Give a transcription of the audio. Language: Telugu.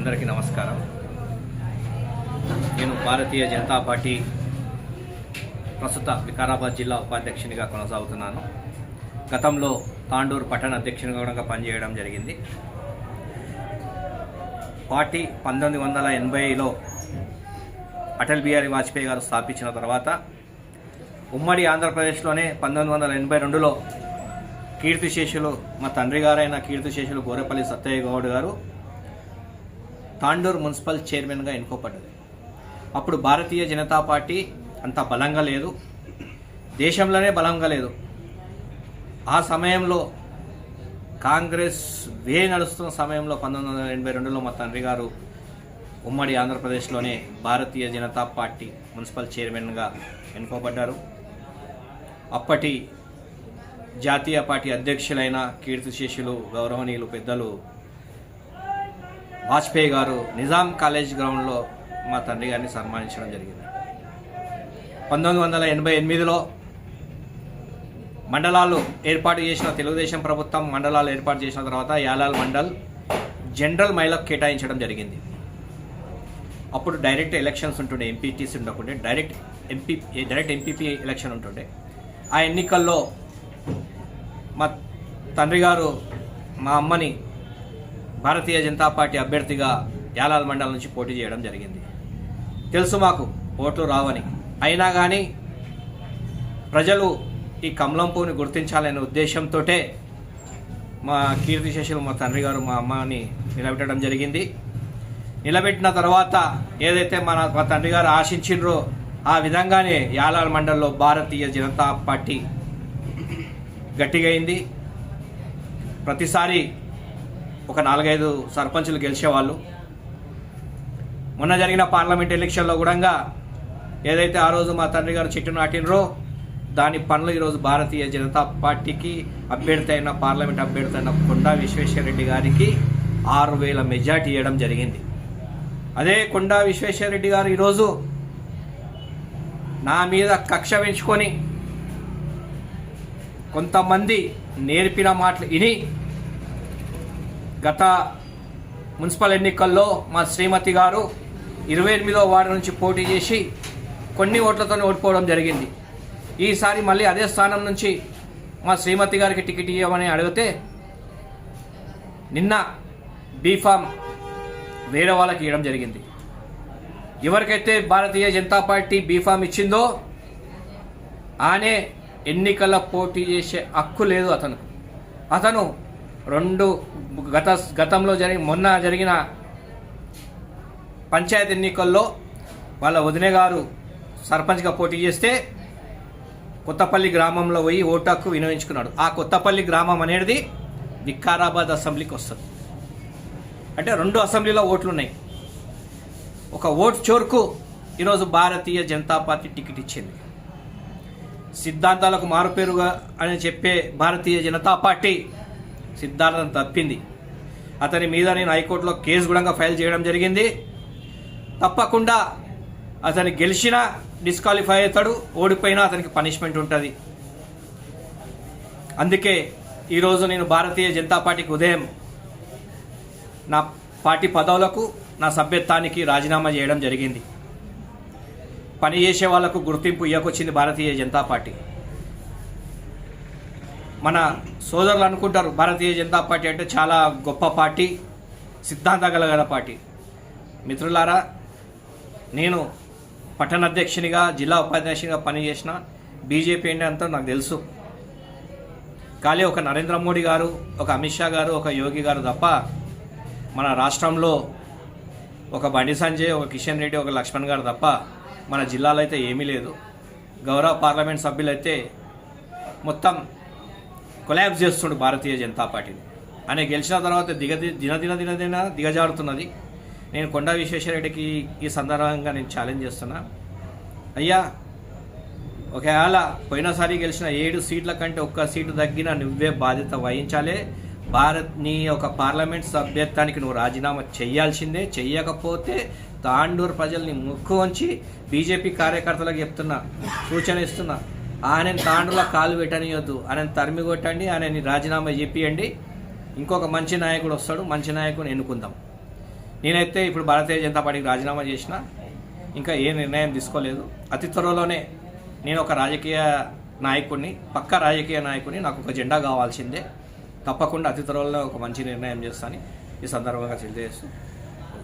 అందరికీ నమస్కారం. నేను భారతీయ జనతా పార్టీ ప్రస్తుత వికారాబాద్ జిల్లా ఉపాధ్యక్షునిగా కొనసాగుతున్నాను. గతంలో తాండూరు పట్టణ అధ్యక్షునిగా కూడా పనిచేయడం జరిగింది. పార్టీ పంతొమ్మిది వందల ఎనభైలో అటల్ బిహారీ వాజ్పేయి గారు స్థాపించిన తర్వాత ఉమ్మడి ఆంధ్రప్రదేశ్లోనే పంతొమ్మిది వందల ఎనభై రెండులో కీర్తిశేషులు మా తండ్రి గారైన కీర్తిశేషులు గోరేపల్లి సత్తయ్య గౌడ్ గారు తాండూర్ మున్సిపల్ చైర్మన్గా ఎన్నుకోబడ్డది. అప్పుడు భారతీయ జనతా పార్టీ అంత బలంగా లేదు. దేశంలోనే బలంగా లేదు. ఆ సమయంలో కాంగ్రెస్ వే నడుస్తున్న సమయంలో పంతొమ్మిది వందల ఎనభై రెండులో మా తండ్రి గారు ఉమ్మడి ఆంధ్రప్రదేశ్లోనే భారతీయ జనతా పార్టీ మున్సిపల్ చైర్మన్గా ఎన్నుకోబడ్డారు. అప్పటి జాతీయ పార్టీ అధ్యక్షులైన కీర్తిశేషులు గౌరవనీయులు పెద్దలు వాజ్పేయి గారు నిజాం కాలేజ్ గ్రౌండ్లో మా తండ్రి గారిని సన్మానించడం జరిగింది. పంతొమ్మిది వందల ఎనభై ఎనిమిదిలో మండలాలు ఏర్పాటు చేసిన తెలుగుదేశం ప్రభుత్వం మండలాలు ఏర్పాటు చేసిన తర్వాత యాలాల్ మండల్ జనరల్ మైలకు కేటాయించడం జరిగింది. అప్పుడు డైరెక్ట్ ఎలక్షన్స్ ఉంటుండే MPTC ఉండకుండే direct MP direct MPP election ఉంటుండే. ఆ ఎన్నికల్లో మా తండ్రి గారు మా అమ్మని భారతీయ జనతా పార్టీ అభ్యర్థిగా యాలాల్ మండలం నుంచి పోటీ చేయడం జరిగింది. తెలుసు మాకు ఓట్లు రావని. అయినా కానీ ప్రజలు ఈ కమలం పువ్వుని గుర్తించాలనే ఉద్దేశంతో మా కీర్తిశేషులు మా తండ్రి గారు మా అమ్మని నిలబెట్టడం జరిగింది. నిలబెట్టిన తర్వాత ఏదైతే మన మా తండ్రి గారు ఆశించిండ్రో ఆ విధంగానే యాలాల్ మండల్లో భారతీయ జనతా పార్టీ గట్టిగైంది. ప్రతిసారి ఒక నాలుగైదు సర్పంచులు గెలిచేవాళ్ళు. మొన్న జరిగిన పార్లమెంట్ ఎలక్షన్లో కూడా ఏదైతే ఆ రోజు మా తండ్రి గారు చెట్టు నాటినరో దాని పనులు ఈరోజు భారతీయ జనతా పార్టీకి అభ్యర్థి అయిన పార్లమెంట్ అభ్యర్థి అయిన కొండా విశ్వేశ్వరరెడ్డి గారికి ఆరు వేల మెజార్టీ ఇవ్వడం జరిగింది. అదే కొండా విశ్వేశ్వరరెడ్డి గారు ఈరోజు నా మీద కక్ష పెంచుకొని కొంతమంది నేర్పిన మాటలు విని గత మున్సిపల్ ఎన్నికల్లో మా శ్రీమతి గారు ఇరవై ఎనిమిదో వార్డు నుంచి పోటీ చేసి కొన్ని ఓట్లతో ఓడిపోవడం జరిగింది. ఈసారి మళ్ళీ అదే స్థానం నుంచి మా శ్రీమతి గారికి టికెట్ ఇవ్వమని అడిగితే నిన్న బీఫామ్ వేరే వాళ్ళకి ఇవ్వడం జరిగింది. ఎవరికైతే భారతీయ జనతా పార్టీ బీఫామ్ ఇచ్చిందో ఆనే ఎన్నికల పోటీ చేసే హక్కు లేదు అతను అతను రెండు గత గతంలో జరిగి మొన్న జరిగిన పంచాయతీ ఎన్నికల్లో వాళ్ళ వదిన గారు సర్పంచ్గా పోటీ చేస్తే కొత్తపల్లి గ్రామంలో పోయి ఓటాకు వినియోగించుకున్నాడు. ఆ కొత్తపల్లి గ్రామం అనేది వికారాబాద్ అసెంబ్లీకి వస్తుంది. అంటే రెండు అసెంబ్లీలో ఓట్లు ఉన్నాయి ఒక ఓటు చోరుకు ఈరోజు భారతీయ జనతా పార్టీ టికెట్ ఇచ్చింది. సిద్ధాంతాలకు మారుపేరుగా అని చెప్పే భారతీయ జనతా పార్టీ సిద్ధాంతం తప్పింది. అతని మీద నేను హైకోర్టులో కేసు కూడా ఫైల్ చేయడం జరిగింది. తప్పకుండా అతను గెలిచినా డిస్క్వాలిఫై అవుతాడు ఓడిపోయినా అతనికి పనిష్మెంట్ ఉంటుంది. అందుకే ఈరోజు నేను భారతీయ జనతా పార్టీకి ఉదయం నా పార్టీ పదవులకు నా సభ్యత్వానికి రాజీనామా చేయడం జరిగింది. పని చేసే వాళ్ళకు గుర్తింపు ఇవ్వకొచ్చింది భారతీయ జనతా పార్టీ. మన సోదరులు అనుకుంటారు భారతీయ జనతా పార్టీ అంటే చాలా గొప్ప పార్టీ సిద్ధాంత గల పార్టీ. మిత్రులారా నేను పట్టణ అధ్యక్షునిగా జిల్లా ఉపాధ్యక్షునిగా పనిచేసిన బీజేపీ ఏంటి అంతా నాకు తెలుసు. కానీ ఒక నరేంద్ర మోడీ గారు ఒక అమిత్ షా గారు ఒక యోగి గారు తప్ప మన రాష్ట్రంలో ఒక బండి సంజయ్ ఒక కిషన్ రెడ్డి ఒక లక్ష్మణ్ గారు తప్ప మన జిల్లాలో అయితే ఏమీ లేదు. గౌరవ పార్లమెంట్ సభ్యులైతే మొత్తం కొలాబ్స్ చేస్తుండు భారతీయ జనతా పార్టీని. ఆయన గెలిచిన తర్వాత దిగ దిన దిన దిన దిన దిగజారుతున్నది. నేను కొండా విశ్వేశ్వరరెడ్డికి ఈ సందర్భంగా నేను ఛాలెంజ్ చేస్తున్నా. అయ్యా ఒకవేళ పోయినసారి గెలిచిన ఏడు సీట్ల కంటే ఒక్క సీటు తగ్గిన నువ్వే బాధ్యత వహించాలి. భారత్ నీ ఒక పార్లమెంట్ సభ్యత్వానికి నువ్వు రాజీనామా చేయాల్సిందే. చెయ్యకపోతే తాండూరు ప్రజల్ని ముక్కు వంచి బీజేపీ కార్యకర్తలకు చెప్తున్నా సూచన ఇస్తున్నా. ఆయన తాండ్రలో కాలు పెట్టనియొద్దు. ఆయన తరిమి కొట్టండి ఆయనని రాజీనామా చెప్పియండి ఇంకొక మంచి నాయకుడు వస్తాడు మంచి నాయకుని ఎన్నుకుందాం. నేనైతే ఇప్పుడు భారతీయ జనతా పార్టీకి రాజీనామా చేసిన ఇంకా ఏ నిర్ణయం తీసుకోలేదు. అతి త్వరలోనే నేను ఒక రాజకీయ నాయకుడిని పక్క రాజకీయ నాయకుడిని నాకు ఒక జెండా కావాల్సిందే. తప్పకుండా అతి త్వరలో ఒక మంచి నిర్ణయం చేస్తాను ఈ సందర్భంగా తెలియజేస్తూ